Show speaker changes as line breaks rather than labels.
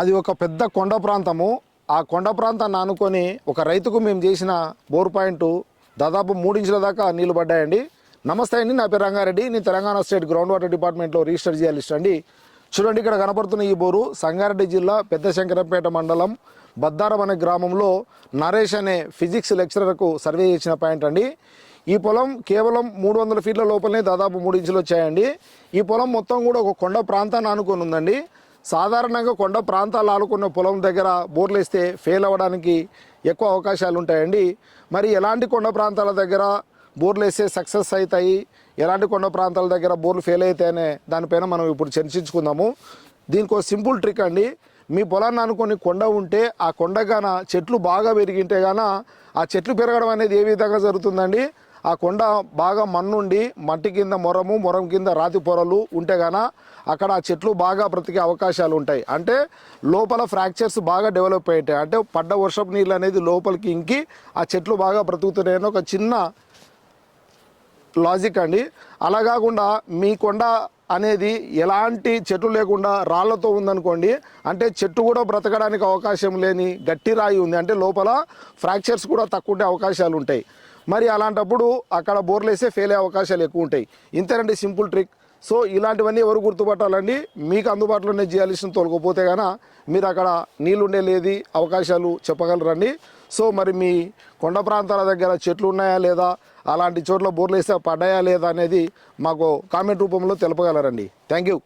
అది ఒక పెద్ద కొండ ప్రాంతము. ఆ కొండ ప్రాంతాన్ని ఆనుకొని ఒక రైతుకు మేము చేసిన బోర్ పాయింట్ దాదాపు మూడించుల దాకా నీళ్ళు పడ్డాయండి. నమస్తే అండి నా పేరు రంగారెడ్డి. నేను తెలంగాణ స్టేట్ గ్రౌండ్ వాటర్ డిపార్ట్మెంట్లో రిజిస్టర్ చేయాలిస్ట్ అండి. చూడండి ఇక్కడ కనపడుతున్న ఈ బోరు సంగారెడ్డి జిల్లా పెద్ద శంకరంపేట మండలం బద్దారం అనే గ్రామంలో నరేష్ అనే ఫిజిక్స్ లెక్చరర్కు సర్వే చేసిన పాయింట్ అండి. ఈ పొలం కేవలం మూడు వందల ఫీట్ల లోపలనే దాదాపు మూడు ఇంచులు వచ్చాయండి. ఈ పొలం మొత్తం కూడా ఒక కొండ ప్రాంతాన్ని ఆనుకొని ఉందండి. సాధారణంగా కొండ ప్రాంతాలు ఆలుకున్న పొలం దగ్గర బోర్లు వేస్తే ఫెయిల్ అవ్వడానికి ఎక్కువ అవకాశాలు ఉంటాయండి. మరి ఎలాంటి కొండ ప్రాంతాల దగ్గర బోర్లు వేస్తే సక్సెస్ అవుతాయి? ఎలాంటి కొండ ప్రాంతాల దగ్గర బోర్లు ఫెయిల్ అయితేనే దానిపైన మనం ఇప్పుడు చర్చించుకుందాము. దీనికి ఒక సింపుల్ ట్రిక్ అండి. మీ పొలాన్ని అనుకొని కొండ ఉంటే ఆ కొండ చెట్లు బాగా పెరిగింటే గాన ఆ చెట్లు పెరగడం అనేది ఏ విధంగా జరుగుతుందండి? ఆ కొండ బాగా మన్నుండి మట్టి కింద మొరము మొరం కింద రాతి పొరలు ఉంటే గాన అక్కడ ఆ చెట్లు బాగా బ్రతికే అవకాశాలు ఉంటాయి. అంటే లోపల ఫ్రాక్చర్స్ బాగా డెవలప్ అయ్యాయి అంటే పడ్డ వర్షపు నీళ్ళు అనేది లోపలికి ఇంకి ఆ చెట్లు బాగా బ్రతుకుతున్నాయని ఒక చిన్న లాజిక్ అండి. అలా కాకుండా మీ కొండ అనేది ఎలాంటి చెట్లు లేకుండా రాళ్ళతో ఉందనుకోండి అంటే చెట్టు కూడా బ్రతకడానికి అవకాశం లేని గట్టి రాయి ఉంది. అంటే లోపల ఫ్రాక్చర్స్ కూడా తక్కువ అవకాశాలు ఉంటాయి. మరి అలాంటప్పుడు అక్కడ బోర్లు వేస్తే ఫెయిల్ అయ్యే అవకాశాలు ఎక్కువ ఉంటాయి. ఇంతేనండి సింపుల్ ట్రిక్ సో ఇలాంటివన్నీ ఎవరు గుర్తుపట్టాలండి? మీకు అందుబాటులోనే చేయాల్సిన తొలగపోతే కనుక మీరు అక్కడ నీళ్ళు ఉండే లేది అవకాశాలు చెప్పగలరండి. సో మరి మీ కొండ ప్రాంతాల దగ్గర చెట్లు ఉన్నాయా లేదా అలాంటి చోట్ల బోర్లు వేస్తే పడ్డాయా లేదా అనేది మాకు కామెంట్ రూపంలో తెలపగలరండి. Thank you